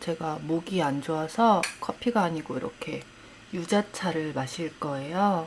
제가 목이 안 좋아서 커피가 아니고 이렇게 유자차를 마실 거예요.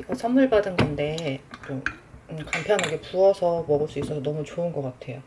이거 선물 받은 건데 좀 음, 간편하게 부어서 먹을 수 있어서 너무 좋은 것 같아요.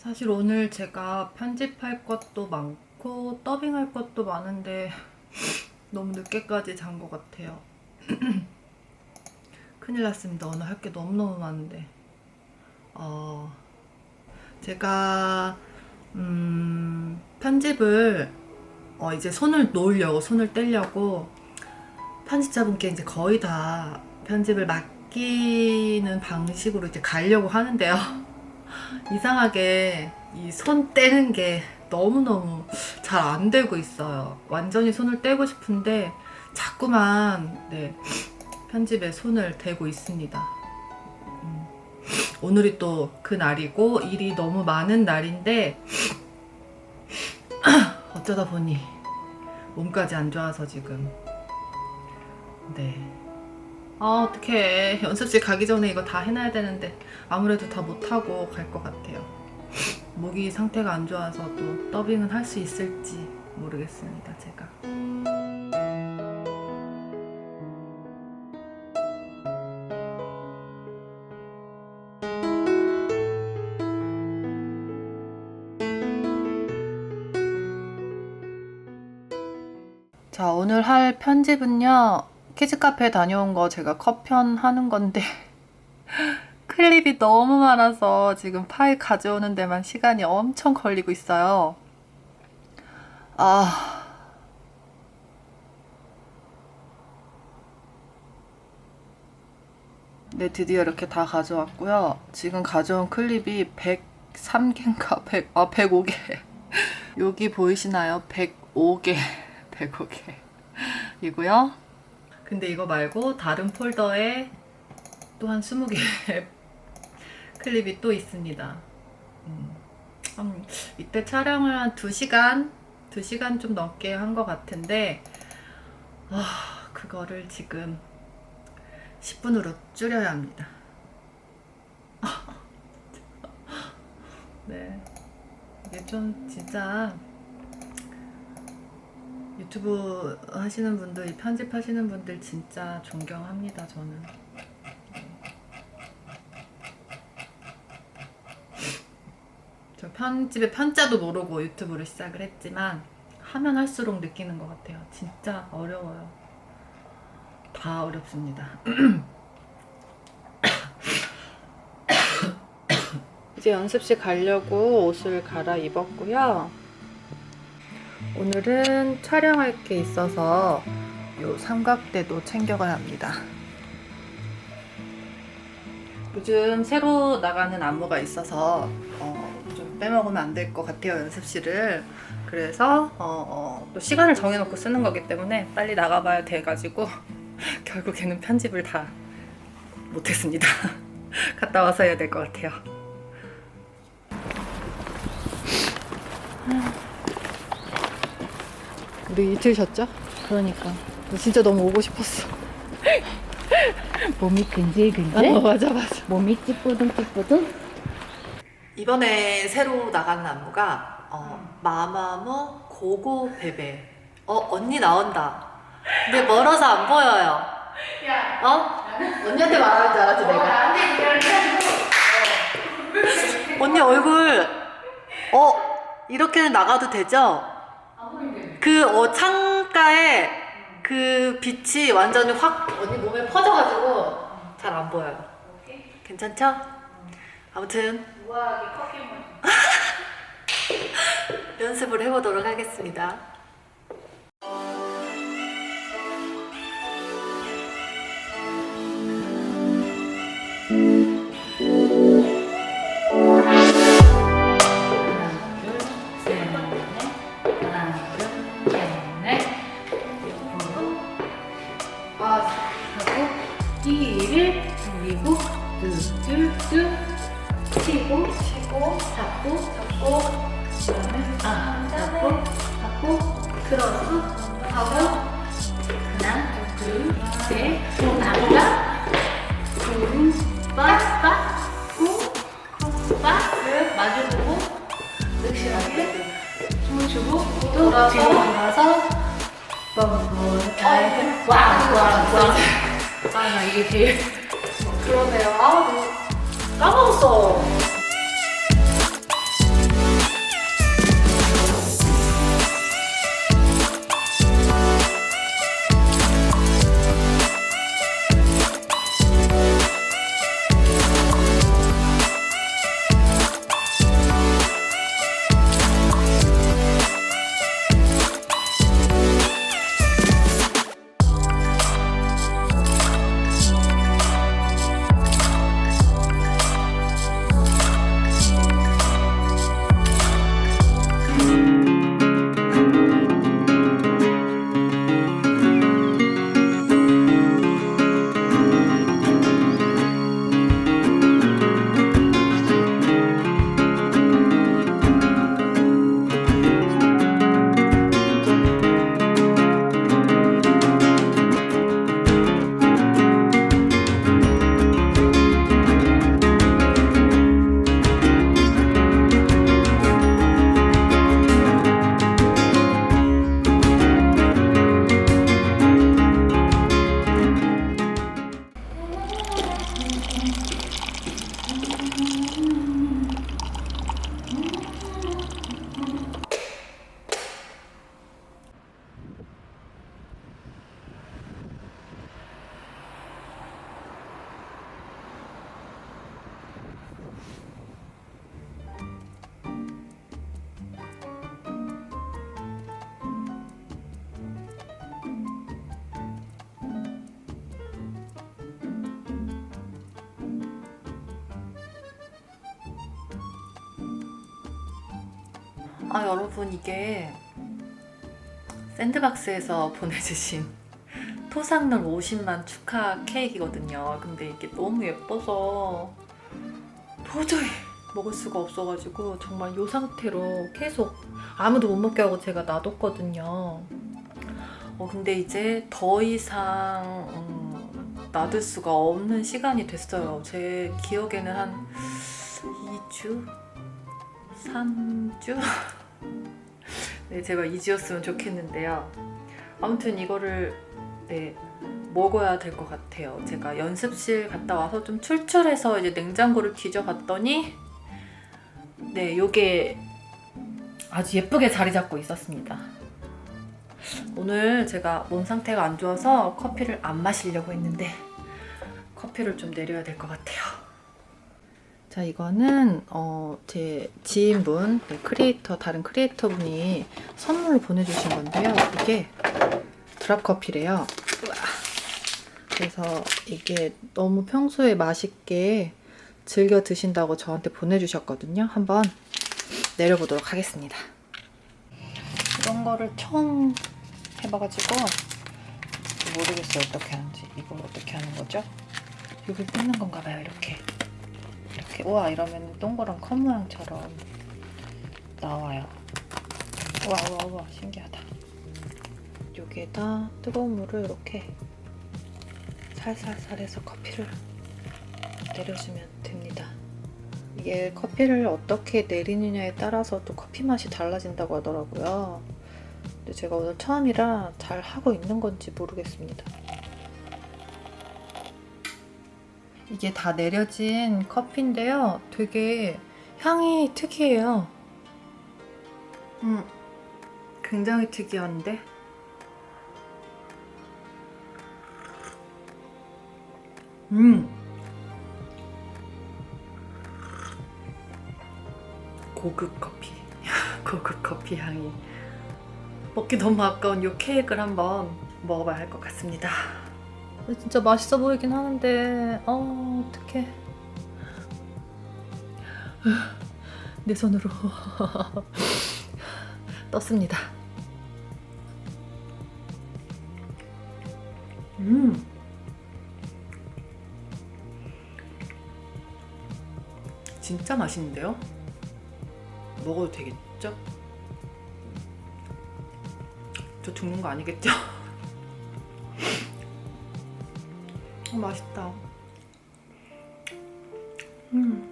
사실 오늘 제가 편집할 것도 많고 더빙할 것도 많은데 너무 늦게까지 잔 것 같아요. 큰일 났습니다. 오늘 할 게 너무너무 많은데. 어, 제가 음, 편집을 어, 이제 손을 놓으려고 손을 떼려고 편집자분께 이제 거의 다 편집을 맡기는 방식으로 이제 가려고 하는데요. 이상하게 이 손 떼는 게 너무너무 잘 안 되고 있어요. 완전히 손을 떼고 싶은데 자꾸만 네, 편집에 손을 대고 있습니다. 음, 오늘이 또 그 날이고 일이 너무 많은 날인데 어쩌다 보니 몸까지 안 좋아서 지금 네. 아 어떡해. 연습실 가기 전에 이거 다 해놔야 되는데 아무래도 다 못하고 갈 것 같아요. 목이 상태가 안 좋아서 또 더빙은 할 수 있을지 모르겠습니다 제가. 자 오늘 할 편집은요 키즈카페 다녀온 거 제가 컷편 하는 건데 클립이 너무 많아서 지금 파일 가져오는 데만 시간이 엄청 걸리고 있어요. 아. 네, 드디어 이렇게 다 가져왔고요. 지금 가져온 클립이 103개인가? 100, 아, 105개. 여기 보이시나요? 105개. 105개. 이고요. 근데 이거 말고 다른 폴더에 또 한 20개 클립이 또 있습니다. 음, 음, 이때 촬영을 한 2시간, 2시간 좀 넘게 한 것 같은데, 아, 그거를 지금 10분으로 줄여야 합니다. 네. 이게 좀 진짜 유튜브 하시는 분들, 편집하시는 분들 진짜 존경합니다, 저는. 저 편집의 편자도 모르고 유튜브를 시작을 했지만 하면 할수록 느끼는 것 같아요. 진짜 어려워요. 다 어렵습니다. 이제 연습실 가려고 옷을 갈아입었고요. 오늘은 촬영할 게 있어서 요 삼각대도 챙겨가야 합니다. 요즘 새로 나가는 안무가 있어서 어, 좀 빼먹으면 안 될 것 같아요 연습실을. 그래서 어, 어, 또 시간을 정해놓고 쓰는 거기 때문에 빨리 나가봐야 돼가지고 결국에는 편집을 다 못했습니다. 갔다 와서 해야 될 것 같아요 우리 이틀 쉬었죠? 그러니까 진짜 너무 오고 싶었어 몸이 근질근질 어, 맞아 맞아 몸이 찌뿌둥찌뿌둥 이번에 새로 나가는 안무가 어, 마마무 고고 베베. 어 언니 나온다. 근데 멀어서 안 보여요. 어? 언니한테 말하는 줄 알았지 내가. 언니 얼굴 어 이렇게는 나가도 되죠? 그 어, 창가에 그 빛이 완전히 확 언니 몸에 퍼져가지고 잘 안 보여요. 괜찮죠? 아무튼 우아하게 커피 연습을 해보도록 하겠습니다. 아, 하고 끼를 돌리고 뚝뚝뚝 치고 치고 잡고 잡고 그다음에 아 잡고 잡고 크로스 하고 하나 둘셋 나가 쿵빠빠쿵 쿵빠 마주보고 늑실하게 숨을 쉬고 또 뒤로 돌아서 뻥뻥 잘 왕왕왕 아나 이게 제일 그러네요. 아, 까먹었어. 아 여러분 이게 샌드박스에서 보내주신 토상널 50만 축하 케이크거든요. 근데 이게 너무 예뻐서 도저히 먹을 수가 없어가지고 정말 이 상태로 계속 아무도 못 먹게 하고 제가 놔뒀거든요. 어 근데 이제 더 이상 음, 놔둘 수가 없는 시간이 됐어요. 제 기억에는 한 2주? 3주? 네, 제가 2주였으면 좋겠는데요. 아무튼 이거를 네, 먹어야 될 것 같아요. 제가 연습실 갔다 와서 좀 출출해서 이제 냉장고를 뒤져봤더니 네, 요게 아주 예쁘게 자리 잡고 있었습니다. 오늘 제가 몸 상태가 안 좋아서 커피를 안 마시려고 했는데 커피를 좀 내려야 될 것 같아요. 자 이거는 어, 제 지인분 네, 크리에이터 다른 크리에이터 분이 선물로 보내주신 건데요. 이게 드랍 커피래요. 그래서 이게 너무 평소에 맛있게 즐겨 드신다고 저한테 보내주셨거든요. 한번 내려보도록 하겠습니다. 이런 거를 처음 해봐가지고 모르겠어요 어떻게 하는지 이걸 어떻게 하는 거죠? 이걸 뜯는 건가 봐요 이렇게 이렇게 우와 이러면 동그란 컵 모양처럼 나와요. 우와 우와 우와 신기하다. 여기에다 뜨거운 물을 이렇게 살살살 해서 커피를 내려주면 됩니다. 이게 커피를 어떻게 내리느냐에 따라서 또 커피 맛이 달라진다고 하더라고요. 근데 제가 오늘 처음이라 잘 하고 있는 건지 모르겠습니다 이게 다 내려진 커피인데요. 되게 향이 특이해요. 음, 굉장히 특이한데? 음! 고급 커피. 고급 커피 향이. 먹기 너무 아까운 요 케이크를 한번 먹어봐야 할 것 같습니다. 진짜 맛있어 보이긴 하는데, 어, 어떡해. 내 손으로 떴습니다. 음. 진짜 맛있는데요? 먹어도 되겠죠? 저 죽는 거 아니겠죠? 어, 맛있다. 음.